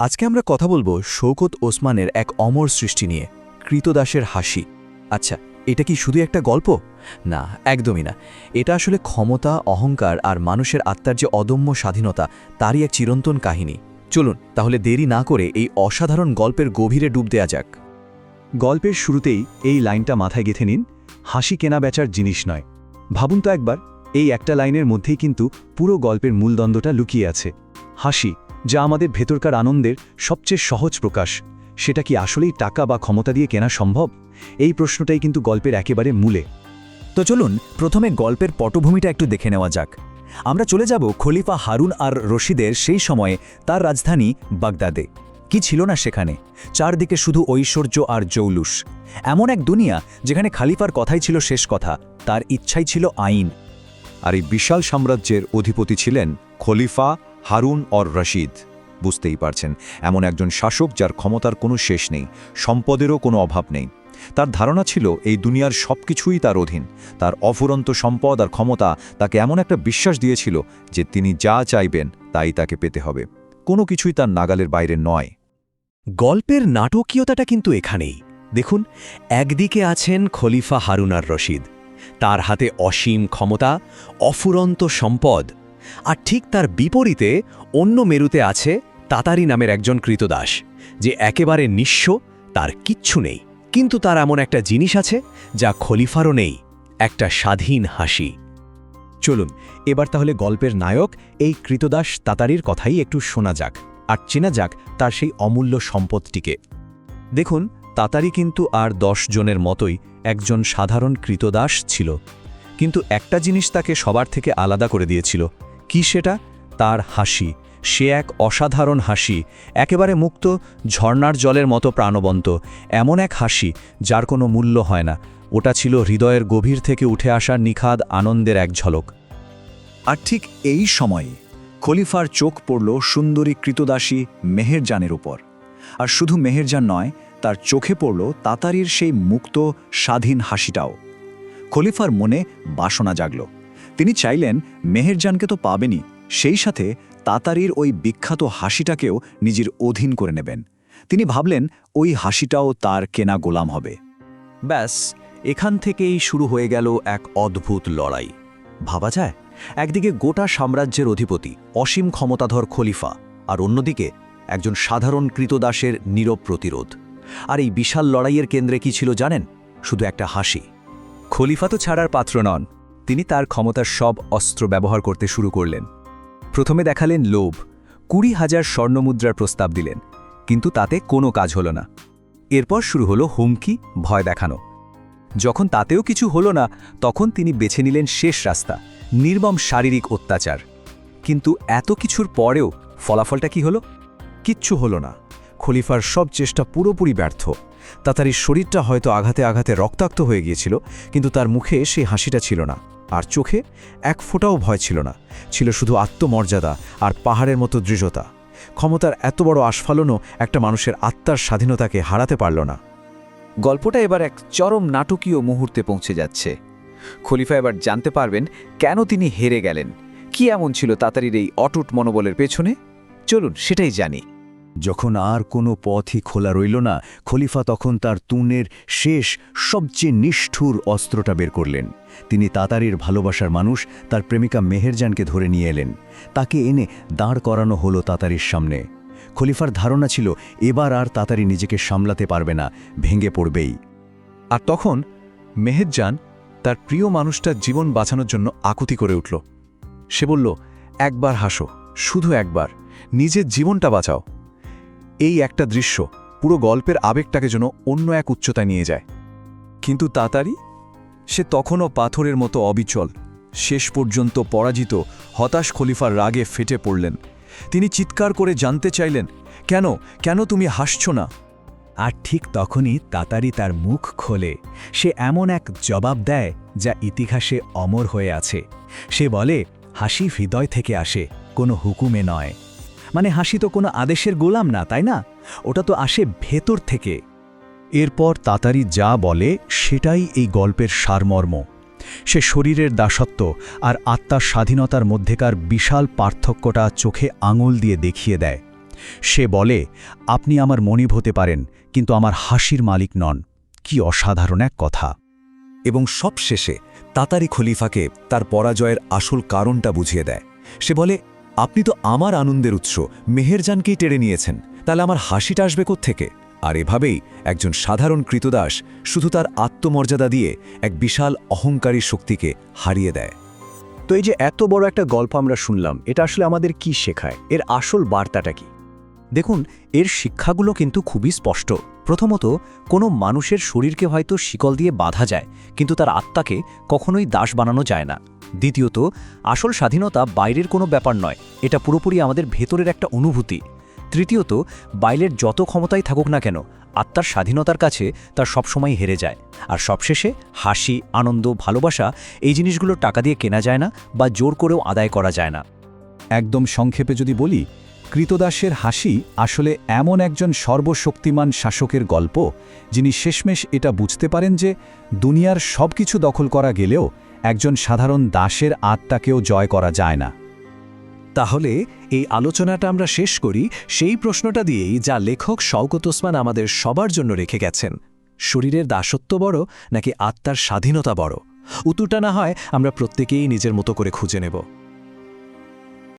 আজকে আমরা কথা বলব শৌকত ওসমানের এক অমর সৃষ্টি নিয়ে, কৃতদাসের হাসি। আচ্ছা এটা কি শুধু একটা গল্প? না, একদমই না। এটা আসলে ক্ষমতা, অহংকার আর মানুষের আত্মার যে অদম্য স্বাধীনতা, তারই এক চিরন্তন কাহিনী। চলুন, তাহলে দেরি না করে এই অসাধারণ গল্পের গভীরে ডুব দেয়া যাক। গল্পের শুরুতেই এই লাইনটা মাথায় গেঁথে নিন, হাসি কেনা বেচার জিনিস নয়। ভাবুন তো একবার, এই একটা লাইনের মধ্যেই কিন্তু পুরো গল্পের মূলদ্বন্দ্বটা লুকিয়ে আছে। হাসি যা আমাদের ভেতরকার আনন্দের সবচেয়ে সহজ প্রকাশ। সেটা কি আসলেই টাকা বা ক্ষমতা দিয়ে কেনা সম্ভব? এই প্রশ্নটাই কিন্তু গল্পের একেবারে মূলে। তো চলুন, প্রথমে গল্পের পটভূমিটা একটু দেখে নেওয়া যাক। আমরা চলে যাব খলিফা হারুন আর রশিদের সেই সময়ে তার রাজধানী বাগদাদে। কি ছিল না সেখানে? চারদিকে শুধু ঐশ্বর্য আর জৌলুস। এমন এক দুনিয়া যেখানে খালিফার কথাই ছিল শেষ কথা, তার ইচ্ছাই ছিল আইন। আর এই বিশাল সাম্রাজ্যের অধিপতি ছিলেন খলিফা হারুন অর রশিদ। বুঝতেই পারছেন, এমন একজন শাসক যার ক্ষমতার কোনো শেষ নেই, সম্পদেরও কোনো অভাব নেই। তার ধারণা ছিল এই দুনিয়ার সব কিছুই তার অধীন। তার অফুরন্ত সম্পদ আর ক্ষমতা তাকে এমন একটা বিশ্বাস দিয়েছিল যে তিনি যা চাইবেন তাই তাকে পেতে হবে। কোনো কিছুই তার নাগালের বাইরে নয়। গল্পের নাটকীয়তাটা কিন্তু এখানেই। দেখুন, একদিকে আছেন খলিফা হারুনার রশিদ। তার হাতে অসীম ক্ষমতা, অফুরন্ত সম্পদ আর ঠিক তার বিপরীতে অন্য মেরুতে আছে তাতারি নামের একজন কৃতদাস, যে একেবারে নিঃস্ব, তার কিচ্ছু নেই। কিন্তু তার এমন একটা জিনিস আছে, যা খলিফারও নেই, একটা স্বাধীন হাসি। চলুন, এবার তাহলে গল্পের নায়ক, এই কৃতদাস তাতারির কথাই একটু শোনা যাক, আর চেনা যাক তার সেই অমূল্য সম্পদটিকে দেখুন, তাতারি কিন্তু আর দশ জনের মতোই একজন সাধারণ কৃতদাস ছিল। কিন্তু একটা জিনিস তাকে সবার থেকে আলাদা করে দিয়েছিল কি সেটা? তার হাসি। সে এক অসাধারণ হাসি, একেবারে মুক্ত ঝর্নার জলের মতো প্রাণবন্ত। এমন এক হাসি, যার কোনো মূল্য হয় না। ওটা ছিল হৃদয়ের গভীর থেকে উঠে আসা নিখাদ আনন্দের এক ঝলক। আর ঠিক এই সময়ে খলিফার চোখ পড়ল সুন্দরী কৃতদাসী মেহেরজানের উপর। আর শুধু মেহেরজান নয়, তার চোখে পড়ল তাতারির সেই মুক্ত, স্বাধীন হাসিটাও। খলিফার মনে বাসনা জাগল। তিনি চাইলেন মেহেরজানকে তো পাবেনই, সেই সাথে তাতারির ওই বিখ্যাত হাসিটাকেও নিজের অধীন করে নেবেন। তিনি ভাবলেন ওই হাসিটাও তার কেনা গোলাম হবে। ব্যাস, এখান থেকেই শুরু হয়ে গেল এক অদ্ভুত লড়াই। ভাবা যায়, একদিকে গোটা সাম্রাজ্যের অধিপতি, অসীম ক্ষমতাধর খলিফা, আর অন্যদিকে একজন সাধারণ কৃতদাসের নীরব প্রতিরোধ। আর এই বিশাল লড়াইয়ের কেন্দ্রে কি ছিল জানেন? শুধু একটা হাসি। খলিফা তো ছাড়ার পাত্র নন তিনি তার ক্ষমতার সব অস্ত্র ব্যবহার করতে শুরু করলেন। প্রথমে দেখালেন লোভ, কুড়ি হাজার স্বর্ণমুদ্রার প্রস্তাব দিলেন, কিন্তু তাতে কোনো কাজ হল না। এরপর শুরু হলো হুমকি, ভয় দেখানো। যখন তাতেও কিছু হলো না, তখন তিনি বেছে নিলেন শেষ রাস্তা, নির্মম শারীরিক অত্যাচার। কিন্তু এত কিছুর পরেও ফলাফলটা কি হলো? কিচ্ছু হলো না। খলিফার সব চেষ্টা পুরোপুরি ব্যর্থ। তাতারির শরীরটা হয়তো আঘাতে আঘাতে রক্তাক্ত হয়ে গিয়েছিল, কিন্তু তার মুখে সেই হাসিটা ছিল না। আর চোখে এক ফোঁটাও ভয় ছিল না। ছিল শুধু আত্মমর্যাদা আর পাহাড়ের মতো দৃঢ়তা। ক্ষমতার এত বড় আস্ফালনও একটা মানুষের আত্মার স্বাধীনতাকে হারাতে পারল না। গল্পটা এবার এক চরম নাটকীয় মুহূর্তে পৌঁছে যাচ্ছে। খলিফা এবার জানতে পারবেন কেন তিনি হেরে গেলেন। কি এমন ছিল তাতারির এই অটুট মনোবলের পেছনে? চলুন সেটাই জানি। যখন আর কোনো পথই খোলা রইল না, খলিফা তখন তার তুনের শেষ, সবচেয়ে নিষ্ঠুর অস্ত্রটা বের করলেন। তিনি তাতারির ভালোবাসার মানুষ, তার প্রেমিকা মেহেরজানকে ধরে নিয়ে এলেন। তাকে এনে দাঁড় করানো হলো তাতারির সামনে। খলিফার ধারণা ছিল, এবার আর তাতারি নিজেকে সামলাতে পারবে না, ভেঙে পড়বেই। আর তখন মেহেরজান তার প্রিয় মানুষটার জীবন বাঁচানোর জন্য আকুতি করে উঠল। সে বলল, একবার হাসো, শুধু একবার। নিজের জীবনটা বাঁচাও। এই একটা দৃশ্য পুরো গল্পের আবেগটাকে যেন অন্য এক উচ্চতায় নিয়ে যায়। কিন্তু তাতারি? সে তখনও পাথরের মতো অবিচল। শেষ পর্যন্ত পরাজিত, হতাশ খলিফার রাগে ফেটে পড়লেন। তিনি চিৎকার করে জানতে চাইলেন, কেন? কেন তুমি হাসছ না? আর ঠিক তখনই তাতারি তার মুখ খোলে। সে এমন এক জবাব দেয়, যা ইতিহাসে অমর হয়ে আছে। সে বলে, হাসি হৃদয় থেকে আসে, কোনো হুকুমে নয়। মানে হাসি তো কোনো আদেশের গোলাম না, তাই না? ওটা তো আসে ভেতর থেকে। এরপর তাতারি যা বলে সেটাই এই গল্পের সারমর্ম। সে শরীরের দাসত্ব আর আত্মার স্বাধীনতার মধ্যেকার বিশাল পার্থক্যটা চোখে আঙুল দিয়ে দেখিয়ে দেয়। সে বলে, আপনি আমার মনিব হতে পারেন, কিন্তু আমার হাসির মালিক নন। কি অসাধারণ এক কথা। এবং সবশেষে তাতারি খলিফাকে তার পরাজয়ের আসল কারণটা বুঝিয়ে দেয়। সে বলে আপনি তো আমার আনন্দের উৎস, মেহেরজানকেই টেড়ে নিয়েছেন। তাহলে আমার হাসিটা আসবে থেকে আর এভাবেই একজন সাধারণ কৃতদাস শুধু তার আত্মমর্যাদা দিয়ে এক বিশাল অহংকারী শক্তিকে হারিয়ে দেয়। তো এই যে এত বড় একটা গল্প আমরা শুনলাম, এটা আসলে আমাদের কি শেখায়? এর আসল বার্তাটা কি? দেখুন, এর শিক্ষাগুলো কিন্তু খুবই স্পষ্ট। প্রথমত, কোনো মানুষের শরীরকে হয়তো শিকল দিয়ে বাঁধা যায়, কিন্তু তার আত্মাকে কখনোই দাস বানানো যায় না। দ্বিতীয়ত, আসল স্বাধীনতা বাইরের কোনো ব্যাপার নয়, এটা পুরোপুরি আমাদের ভেতরের একটা অনুভূতি। তৃতীয়ত, বাইরের যত ক্ষমতাই থাকুক না কেন, আত্মার স্বাধীনতার কাছে তার সবসময় হেরে যায়। আর সবশেষে, হাসি, আনন্দ, ভালোবাসা, এই জিনিসগুলো টাকা দিয়ে কেনা যায় না বা জোর করেও আদায় করা যায় না। একদম সংক্ষেপে যদি বলি কৃতদাসের হাসি আসলে এমন একজন সর্বশক্তিমান শাসকের গল্প, যিনি শেষমেশ এটা বুঝতে পারেন যে দুনিয়ার সব কিছু দখল করা গেলেও একজন সাধারণ দাসের আত্মাকেও জয় করা যায় না। তাহলে এই আলোচনাটা আমরা শেষ করি সেই প্রশ্নটা দিয়েই যা লেখক শওকত ওসমান আমাদের সবার জন্য রেখে গেছেন। শরীরের দাসত্ব বড় নাকি আত্মার স্বাধীনতা বড়? উত্তরটা না হয় আমরা প্রত্যেকেই নিজের মতো করে খুঁজে নেব।